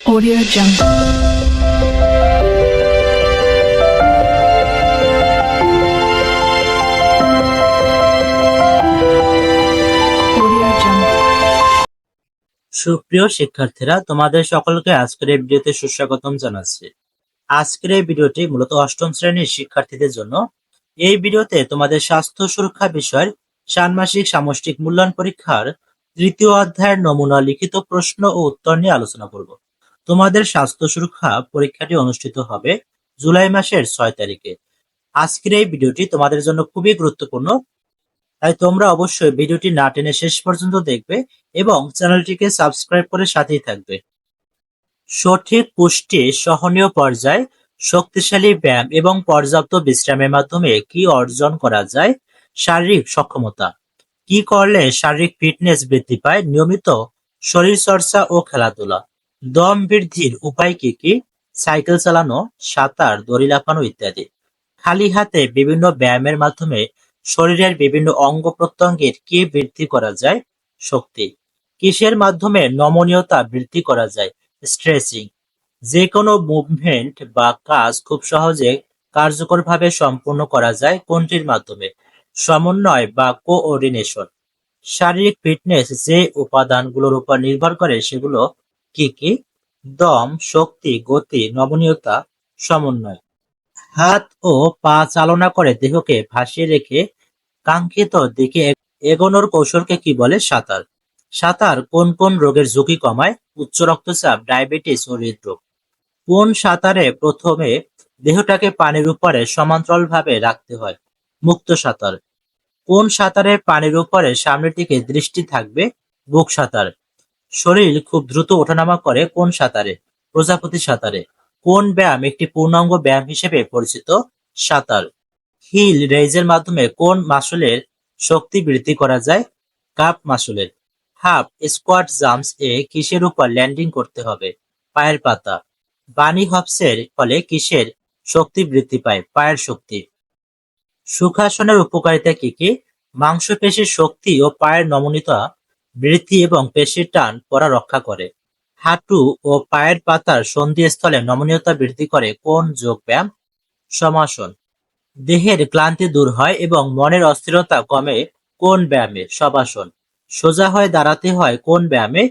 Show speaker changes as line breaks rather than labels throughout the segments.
Audio Jungle.
সুপ্রিয় শিক্ষার্থীরা, তোমাদের সকলকে আজকের এই ভিডিওতে সুস্বাগতম জানাচ্ছি। আজকের এই ভিডিওটি মূলত অষ্টম শ্রেণির শিক্ষার্থীদের জন্য। এই ভিডিওতে তোমাদের স্বাস্থ্য সুরক্ষা বিষয়ের ষান্মাসিক সামষ্টিক মূল্যায়ন পরীক্ষার তৃতীয় অধ্যায়ের নমুনা লিখিত প্রশ্ন ও উত্তর নিয়ে আলোচনা করব। তোমাদের স্বাস্থ্য সুরক্ষা পরীক্ষাটি অনুষ্ঠিত হবে জুলাই মাসের ছয় তারিখে। আজকের এই ভিডিওটি তোমাদের জন্য খুবই গুরুত্বপূর্ণ। তাই তোমরা অবশ্যই ভিডিওটি না টেনে শেষ পর্যন্ত দেখবে এবং চ্যানেলটিকে সাবস্ক্রাইব করে সাথেই থাকবে। সঠিক পুষ্টি সহনীয় পর্যায় শক্তিশালী ব্যায়াম এবং পর্যাপ্ত বিশ্রামের মাধ্যমে কি অর্জন করা যায়? শারীরিক সক্ষমতা। কি করলে শারীরিক ফিটনেস বৃদ্ধি পায়? নিয়মিত শরীর চর্চা ও খেলাধুলা। দম বৃদ্ধির উপায় কি কি? সাইকেল চালানো, সাঁতার, দড়ি লাফানো ইত্যাদি। খালি হাতে বিভিন্ন ব্যায়ামের মাধ্যমে শরীরের বিভিন্ন অঙ্গ প্রত্যঙ্গের কি বৃদ্ধি করা যায়? শক্তি। কিসের মাধ্যমে নমনীয়তা বৃদ্ধি করা যায়? স্ট্রেচিং। যে কোনো মুভমেন্ট বা কাজ খুব সহজে কার্যকরভাবে সম্পূর্ণ করা যায় কোনটির মাধ্যমে? সমন্বয় বা কোঅর্ডিনেশন। শারীরিক ফিটনেস যে উপাদানগুলোর উপর নির্ভর করে সেগুলো কি কি? দম, শক্তি, গতি, নমনীয়তা, সমন্বয়। হাত ও পা চালনা করে দেহকে ভাসিয়ে রেখে কাঙ্ক্ষিত দিকে এগোনোর কৌশলকে কি বলে? সাঁতার। সাঁতার কোন কোন রোগের ঝুঁকি কমায়? উচ্চ রক্তচাপ, ডায়াবেটিস ও হৃদরোগ। কোন সাঁতারে প্রথমে দেহটাকে পানির উপরে সমান্তরালভাবে রাখতে হয়? মুক্ত সাঁতার। কোন সাঁতারে পানির উপরে সামনের দিকে দৃষ্টি থাকবে? বুক সাঁতার। শরীর খুব দ্রুত ওঠানামা করে কোন সাঁতারে? প্রজাপতি সাঁতারে। কোন ব্যায়াম একটি পূর্ণাঙ্গ ব্যায়াম হিসেবে পরিচিত? সাঁতার। হিল রেইজের মাধ্যমে কোন মাসলের শক্তি বৃদ্ধি করা যায়? কাপ মাসলের। হাফ স্কোয়াট জাম্পস এ কিসের উপর ল্যান্ডিং করতে হবে? পায়ের পাতা। বানি হপসের ফলে কিসের শক্তি বৃদ্ধি পায়? পায়ের শক্তি। সুখাসনের উপকারিতা কি কি? মাংসপেশির শক্তি ও পায়ের নমনীয়তা বৃদ্ধি এবং পেশির টান পড়া রক্ষা করে। হাঁটু ও পায়ের পাতার সন্ধিস্থলে নমনীয়তা বৃদ্ধি করে কোন যোগ ব্যায়াম সমাসন। দেহের ক্লান্তি দূর হয় এবং মনের অস্থিরতা কমে কোন ব্যায়ামে? সবাসন সোজা হয়ে দাঁড়াতে হয় কোন ব্যায়ামে?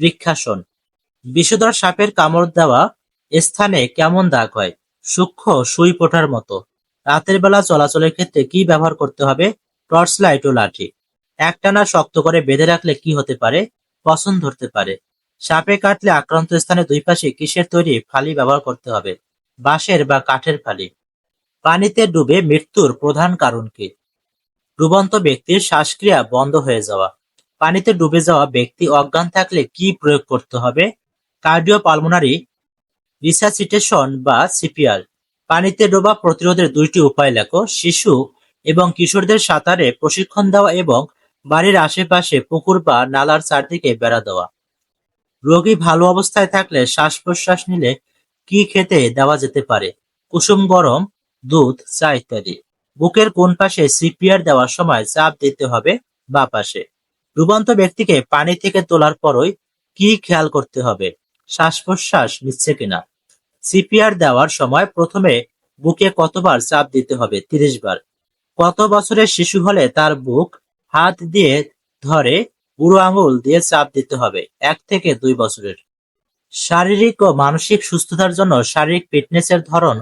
বৃক্ষাসন। বিষধর সাপের কামড় দেওয়া স্থানে কেমন দাগ হয়? সূক্ষ্ম সুই পোটার মতো। রাতের বেলা চলাচলের ক্ষেত্রে কি ব্যবহার করতে হবে? টর্চ লাইট ও লাঠি। একটানা শক্ত করে বেঁধে রাখলে কি হতে পারে? পছন্দ ধরতে পারে। সাপে কাটলে আক্রান্ত স্থানে দুই পাশে কিসের তৈরি ফালি ব্যবহার করতে হবে? বাঁশের বা কাঠের ফালি। পানিতে ডুবে মৃত্যুর প্রধান কারণ কি? ডুবন্ত ব্যক্তির শ্বাসক্রিয়া বন্ধ হয়ে যাওয়া। পানিতে ডুবে যাওয়া ব্যক্তি অজ্ঞান থাকলে কি প্রয়োগ করতে হবে? কার্ডিও পালমোনারি রিসাসিটেশন বা সিপিআর। পানিতে ডোবা প্রতিরোধের দুইটি উপায় লেখো। শিশু এবং কিশোরদের সাঁতারে প্রশিক্ষণ দেওয়া এবং বাড়ির আশেপাশে পুকুর বা নালার চারদিকে বেড়া দেওয়া। রোগী ভালো অবস্থায় থাকলে শ্বাস প্রশ্বাস নিলে কি খেতে দেওয়া যেতে পারে? কুসুম গরম, দুধ, চা ইত্যাদি। বুকের কোন পাশে সিপিআর দেওয়ার সময় চাপ দিতে হবে বা পাশে? ডুবন্ত ব্যক্তিকে পানি থেকে তোলার পরই কি খেয়াল করতে হবে? শ্বাস প্রশ্বাস নিচ্ছে কিনা? সিপিআর দেওয়ার সময় প্রথমে বুকে কতবার চাপ দিতে হবে? তিরিশ বার। কত বছরের শিশু হলে তার বুক হাত দিয়ে ধরে বুড়ো আঙুল দিয়ে চাপ দিতে হবে, এক থেকে দুই বছরের। শারীরিক ও মানসিক সুস্থতার জন্য শারীরিক ফিটনেসের ধরন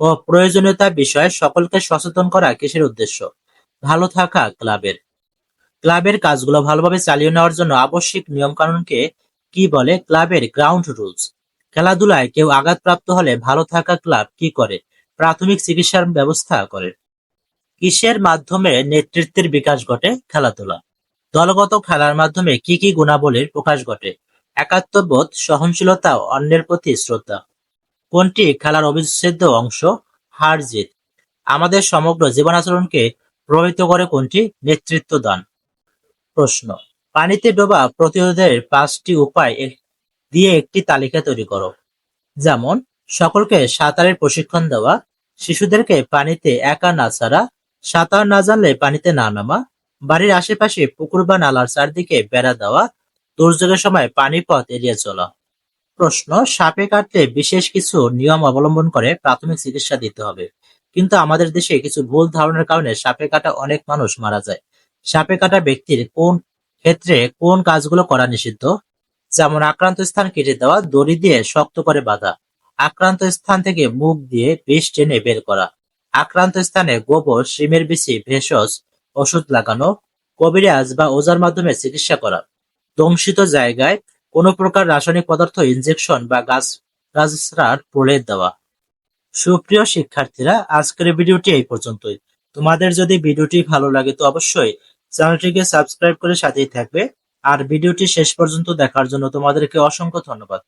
ও প্রয়োজনীয়তা বিষয়ে সকলকে সচেতন করা কিসের উদ্দেশ্য? ভালো থাকা ক্লাবের। ক্লাবের কাজগুলো ভালোভাবে চালিয়ে নেওয়ার জন্য আবশ্যিক নিয়মকানুনকে কি বলে? ক্লাবের গ্রাউন্ড রুলস। খেলাধুলায় কেউ আঘাতপ্রাপ্ত হলে ভালো থাকা ক্লাব কি করে? প্রাথমিক চিকিৎসার ব্যবস্থা করে। কিসের মাধ্যমে নেতৃত্বের বিকাশ ঘটে? খেলাধুলা দলগত খেলার মাধ্যমে কি কি গুণাবলীর প্রকাশ ঘটে? একাত্মবোধ, সহনশীলতা অন্যের প্রতি শ্রদ্ধা। কোনটি খেলার অবিচ্ছেদ্য অংশ? হার জিত। আমাদের সমগ্র জীবনাচরণকে প্রভাবিত করে কোনটি? নেতৃত্ব দান। প্রশ্ন। পানিতে ডোবা প্রতিরোধের পাঁচটি উপায় দিয়ে একটি তালিকা তৈরি করো। যেমন, সকলকে সাঁতারের প্রশিক্ষণ দেওয়া, শিশুদেরকে পানিতে একা না ছাড়া সাঁতার না জানলে পানিতে না নামা, বাড়ির আশেপাশে পুকুর বা নালার চারদিকে বেড়া দেওয়া, দুর্যোগের সময় পানিপথ এড়িয়ে চলা। প্রশ্ন, সাপে কাটলে বিশেষ কিছু নিয়ম অবলম্বন করে প্রাথমিক চিকিৎসা দিতে হবে। কিন্তু আমাদের দেশে কিছু ভুল ধারণার কারণে সাপে কাটা অনেক মানুষ মারা যায়। সাপে কাটা ব্যক্তির কোন ক্ষেত্রে কোন কাজগুলো করা নিষিদ্ধ? যেমন আক্রান্ত স্থান কেটে দেওয়া, দড়ি দিয়ে শক্ত করে বাঁধা, আক্রান্ত স্থান থেকে মুখ দিয়ে বিষ টেনে বের করা আক্রান্ত স্থানে গোবর, শিমের বিচি, ভেষজ, ওষুধ লাগানো, কবিরাজ বা ওজার মাধ্যমে চিকিৎসা করা। দংশিত জায়গায় কোনো প্রকার রাসায়নিক পদার্থ ইনজেকশন বা গাছ গাছড়ার প্রলেপ দেওয়া। সুপ্রিয় শিক্ষার্থীরা, আজকের ভিডিওটি এই পর্যন্তই। তোমাদের যদি ভিডিওটি ভালো লাগে তো অবশ্যই চ্যানেলটিকে সাবস্ক্রাইব করে সাথেই থাকবে। আর ভিডিওটি শেষ পর্যন্ত দেখার জন্য তোমাদেরকে অসংখ্য ধন্যবাদ।